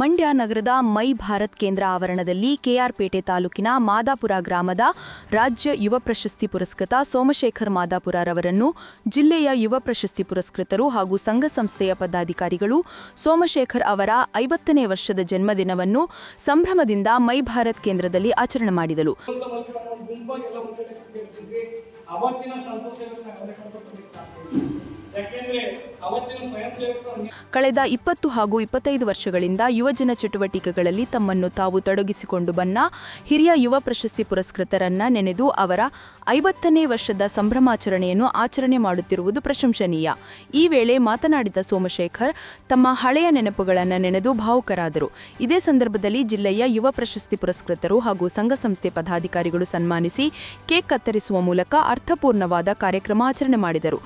ಮಂಡ್ಯ ನಗರದ ಮೈ ಭಾರತ್ ಕೇಂದ್ರ ಆವರಣದಲ್ಲಿ ಕೆಆರ್ಪೇಟೆ ತಾಲೂಕಿನ ಮಾದಾಪುರ ಗ್ರಾಮದ ರಾಜ್ಯ ಯುವ ಪ್ರಶಸ್ತಿ ಪುರಸ್ಕೃತ ಸೋಮಶೇಖರ್ ಮಾದಾಪುರರವರನ್ನು ಜಿಲ್ಲೆಯ ಯುವ ಪ್ರಶಸ್ತಿ ಪುರಸ್ಕೃತರು ಹಾಗೂ ಸಂಘ ಸಂಸ್ಥೆಯ ಪದಾಧಿಕಾರಿಗಳು ಸೋಮಶೇಖರ್ ಅವರ ಐವತ್ತನೇ ವರ್ಷದ ಜನ್ಮದಿನವನ್ನು ಸಂಭ್ರಮದಿಂದ ಮೈ ಭಾರತ್ ಕೇಂದ್ರದಲ್ಲಿ ಆಚರಣೆ ಮಾಡಿದರು. ಅವತ್ತಿನ ಸಂತೋಷ ಕಳೆದ ಇಪ್ಪತ್ತು ಹಾಗೂ ಇಪ್ಪತ್ತೈದು ವರ್ಷಗಳಿಂದ ಯುವಜನ ಚಟುವಟಿಕೆಗಳಲ್ಲಿ ತಮ್ಮನ್ನು ತಾವು ತೊಡಗಿಸಿಕೊಂಡು ಬನ್ನ ಹಿರಿಯ ಯುವ ಪ್ರಶಸ್ತಿ ಪುರಸ್ಕೃತರನ್ನ ನೆನೆದು ಅವರ ಐವತ್ತನೇ ವರ್ಷದ ಸಂಭ್ರಮಾಚರಣೆಯನ್ನು ಆಚರಣೆ ಮಾಡುತ್ತಿರುವುದು ಪ್ರಶಂಸನೀಯ. ಈ ವೇಳೆ ಮಾತನಾಡಿದ ಸೋಮಶೇಖರ್, ತಮ್ಮ ಹಳೆಯ ನೆನಪುಗಳನ್ನು ನೆನೆದು ಭಾವುಕರಾದರು. ಇದೇ ಸಂದರ್ಭದಲ್ಲಿ ಜಿಲ್ಲೆಯ ಯುವ ಪ್ರಶಸ್ತಿ ಪುರಸ್ಕೃತರು ಹಾಗೂ ಸಂಘ ಸಂಸ್ಥೆ ಪದಾಧಿಕಾರಿಗಳು ಸನ್ಮಾನಿಸಿ ಕೇಕ್ ಕತ್ತರಿಸುವ ಮೂಲಕ ಅರ್ಥಪೂರ್ಣವಾದ ಕಾರ್ಯಕ್ರಮ ಆಚರಣೆ ಮಾಡಿದರು.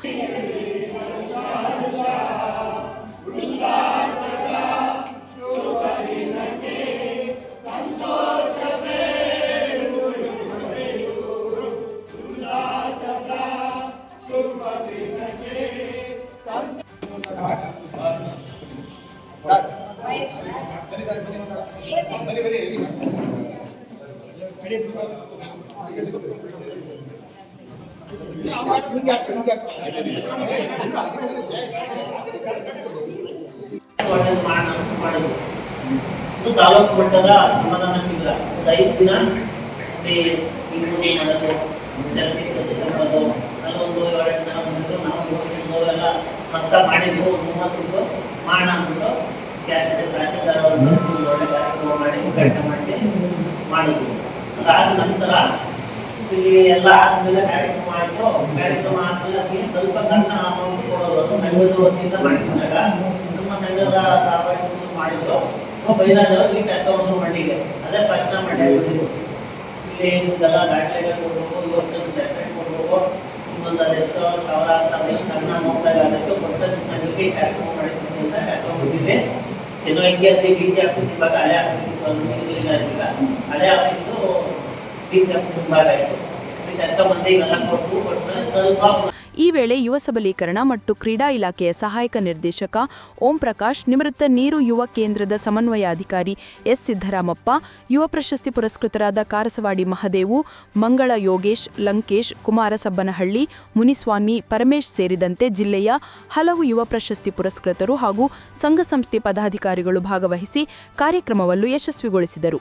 ತಾಲೂಕು ಮಟ್ಟದ ಸಮಾಧಾನ ಶಿಬಿರ ಐದು ದಿನ ಜೊತೆ ಮಾಡೋದು ಅಲ್ಲೊಂದು ಏಳೆಂಟು ಜನ ಬಂದಿದ್ರು. ನಾವು ಎಲ್ಲ ಮಸ್ತ ಮಾಡಿದ್ವು ಕಾರ್ಯಕ್ರಮ ಮಾಡಿ ಮಾಡಿದ್ವು ಅದಾದ ನಂತರ ಎಲ್ಲ ಆದ್ಮೇಲೆ ಕಾರ್ಯಕ್ರಮ ಆಯಿತು ಕಾರ್ಯಕ್ರಮ ಆದ್ಮೇಲೆ ಸ್ವಲ್ಪ ಸಣ್ಣ ಅಮೌಂಟ್ ಕೊಡೋದು ಸಂಘದ ವತಿಯಿಂದ ಮಾಡಿಸಿದಾಗ ನಮ್ಮ ಸಂಘದ ಸಹಭಾಗಿತ್ವ ಮಾಡಿದ್ರು ಬೈದಾದಲ್ಲಿ ಕರ್ಕೊಂಡು ಮಂಡಿಗೆ ಅದೇ ಫಸ್ಟ್ ನಾವು ಮಂಡ್ಯ ಇಲ್ಲಿ ಇದೆಲ್ಲ ದಾಖಲೆಗಳು ಕೊಡ್ಬೇಕು ಇವತ್ತು ಸರ್ಟಿಫಿಕೇಟ್ ಕೊಡ್ಬೇಕು ಇನ್ನೊಂದು ಅದೆಷ್ಟೋ ಸಾವಿರ ಸಣ್ಣ ಅಮೌಂಟ್ ಅದಕ್ಕೆ ಕೊಟ್ಟು ಕಾರ್ಯಕ್ರಮ ಮಾಡಿರ್ತೀನಿ ಅಂತ ಕರ್ಕೊಂಡು ಬಂದಿದ್ದೆ ಅಲ್ಲಿ ಡಿ ಸಿ ಆಫೀಸ್ ಇವಾಗ ಹಳೆ ಆಫೀಸ್ ಇರಲಿಲ್ಲ ಈಗ ಹಳೆ ಆಫೀಸು ಡಿ ಸಿ ಆಫೀಸ್ ಭಾಗ ಆಯಿತು ಇಲ್ಲಿ ಕರ್ಕೊಂಡ್ಬಂದು ಇವೆಲ್ಲ ಕೊಟ್ಟು ಕೊಟ್ಟು ಸ್ವಲ್ಪ ಈ ವೇಳೆ ಯುವ ಸಬಲೀಕರಣ ಮತ್ತು ಕ್ರೀಡಾ ಇಲಾಖೆಯ ಸಹಾಯಕ ನಿರ್ದೇಶಕ ಓಂ ಪ್ರಕಾಶ್, ನಿವೃತ್ತ ನೀರು ಯುವ ಕೇಂದ್ರದ ಸಮನ್ವಯಾಧಿಕಾರಿ ಎಸ್ ಸಿದ್ದರಾಮಪ್ಪ, ಯುವ ಪ್ರಶಸ್ತಿ ಪುರಸ್ಕೃತರಾದ ಕಾರಸವಾಡಿ ಮಹದೇವು, ಮಂಗಳ ಯೋಗೇಶ್, ಲಂಕೇಶ್ ಕುಮಾರ ಸಬ್ಬನಹಳ್ಳಿ ಮುನಿಸ್ವಾಮಿ ಪರಮೇಶ್ ಸೇರಿದಂತೆ ಜಿಲ್ಲೆಯ ಹಲವು ಯುವ ಪ್ರಶಸ್ತಿ ಪುರಸ್ಕೃತರು ಹಾಗೂ ಸಂಘ ಸಂಸ್ಥೆ ಪದಾಧಿಕಾರಿಗಳು ಭಾಗವಹಿಸಿ ಕಾರ್ಯಕ್ರಮವನ್ನು ಯಶಸ್ವಿಗೊಳಿಸಿದರು.